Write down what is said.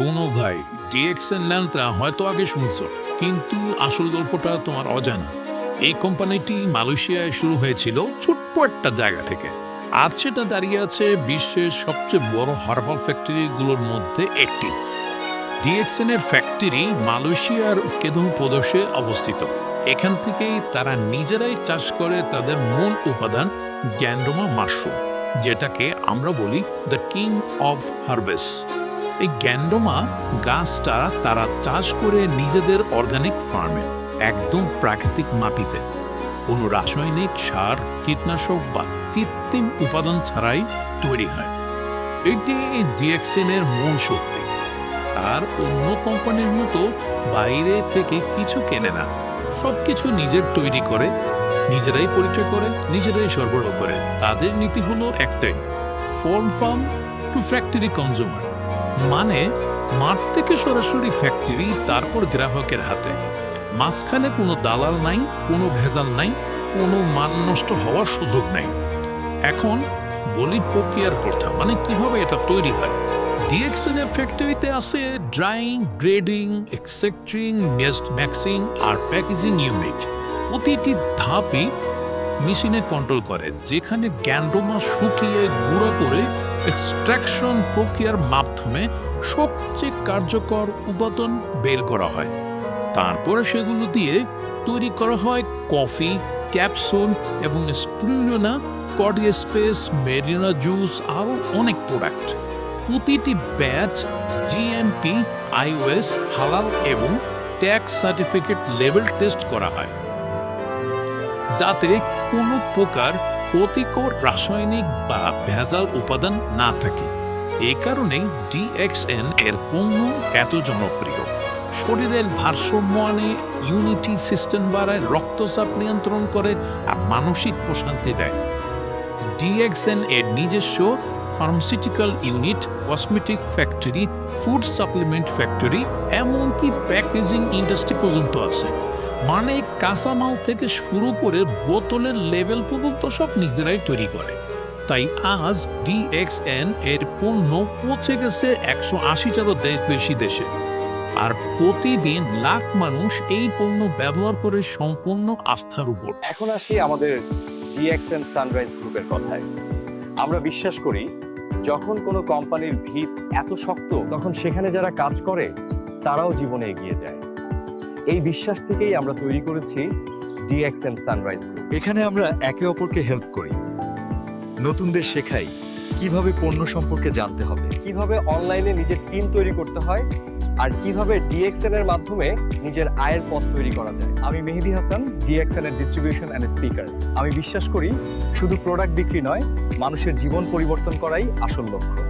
শোনো ভাই ডিএক্সএন ল্যান্ডটা হয়তো আগে শুনছো, কিন্তু আসল গল্পটা তোমার অজানা। এই কোম্পানিটি মালয়েশিয়ায় শুরু হয়েছিল ছোট্ট একটা জায়গা থেকে। আজ সেটা দাঁড়িয়ে আছে বিশ্বের সবচেয়ে বড় হার্বাল ফ্যাক্টরিগুলোর মধ্যে একটি। ডিএক্সএন এর ফ্যাক্টরি মালয়েশিয়ার কেদহ প্রদেশে অবস্থিত। এখান থেকেই তারা নিজেরাই চাষ করে তাদের মূল উপাদান গ্যান্ডোমা মাশরুম, যেটাকে আমরা বলি দ্য কিং অফ হার্ভেস এই গ্যান্ডোমা গাছটা তারা চাষ করে নিজেদের অর্গানিক ফার্মে একদম প্রাকৃতিক মাটিতে। কোনো রাসায়নিক সার, কীটনাশক বা কৃত্রিম উপাদান ছাড়াই তৈরি হয়। এটি ডিএক্সএন এর মূল শক্তি। আর অন্য কোম্পানির মতো বাইরে থেকে কিছু কেনে না। সবকিছু নিজের তৈরি করে, নিজেরাই পরিচয় করে, নিজেরাই সরবরাহ করে। তাদের নীতি হলো একটাই form farm to factory consumer মানে মাঠ থেকে সরাসরি ফ্যাক্টরি তারপর গ্রাহকের হাতে। মাঝখানে কোনো দালাল নাই, কোনো ভেজাল নাই, কোনো মান নষ্ট হওয়ার সুযোগ নাই। এখন বলি প্রক্রিয়ার কথা মানে কীভাবে এটা তৈরি হয়? ডিএক্সএন এর ফ্যাক্টরিতে আছে ড্রাইং গ্রেডিং এক্সেক্ট্রিং ম্যাক্সিং আর প্যাকেজিং ইউনিট প্রতিটি ধাপই মেশিনে কন্ট্রোল করে, যেখানে গ্যান্ডোমা শুকিয়ে গুঁড়ো করে এক্সট্রাকশন প্রক্রিয়ার মাধ্যমে সবচেয়ে কার্যকর উপাদান বের করা হয়। তারপরে সেগুলো দিয়ে তৈরি করা হয় কফি, ক্যাপসুল এবং স্প্রুনা কডিস্পেস মেরিনা জুস, আরও অনেক প্রোডাক্ট প্রতিটি ব্যাচ জিএমপি আইওএস হালাল এবং ট্যাক্স সার্টিফিকেট লেভেল টেস্ট করা হয়। যাতে কোনো প্রকার ক্ষতিকর রাসায়নিক বা ভেজাল উপাদান না থাকে। এ কারণেই ডিএক্সএন এর পণ্য এত জনপ্রিয়। শরীরের ভারসাম্য আনে ইউনিটি সিস্টেম বাড়ায় রক্তচাপ নিয়ন্ত্রণ করে আর মানসিক প্রশান্তি দেয়। ডিএক্সএন এর নিজস্ব pharmaceutical unit cosmetic factory food supplement factory এমনকি প্যাকেজিং ইন্ডাস্ট্রি পর্যন্ত আছে। মানে কাঁচামাল থেকে শুরু করে বোতলের লেভেল পর্যন্ত সব নিজেরাই তৈরি করে। তাই আজ ডিএক্সএন এর পণ্য পৌঁছে গেছে একশো আশিটারও দেশ বেশি দেশে। আর প্রতিদিন লাখ মানুষ এই পণ্য ব্যবহার করে সম্পূর্ণ আস্থার উপর। এখন আসি আমাদের ডিএক্সএন সানরাইজ গ্রুপের কথায়। আমরা বিশ্বাস করি, যখন কোনো কোম্পানির ভিত এত শক্ত, তখন সেখানে যারা কাজ করে, তারাও জীবনে এগিয়ে যায়। এই বিশ্বাস থেকেই আমরা তৈরি করেছি ডিএক্সএন সানরাইজ এখানে আমরা একে অপরকে হেল্প করি। নতুনদের শেখাই কীভাবে পণ্য সম্পর্কে জানতে হবে। কীভাবে অনলাইনে নিজের টিম তৈরি করতে হয় আর কীভাবে ডিএক্সএন এর মাধ্যমে নিজের আয়ের পথ তৈরি করা যায়। আমি মেহেদি হাসান ডিএক্সএন এর ডিস্ট্রিবিউশন অ্যান্ড স্পিকার আমি বিশ্বাস করি শুধু প্রোডাক্ট বিক্রি নয় মানুষের জীবন পরিবর্তন করাই আসল লক্ষ্য।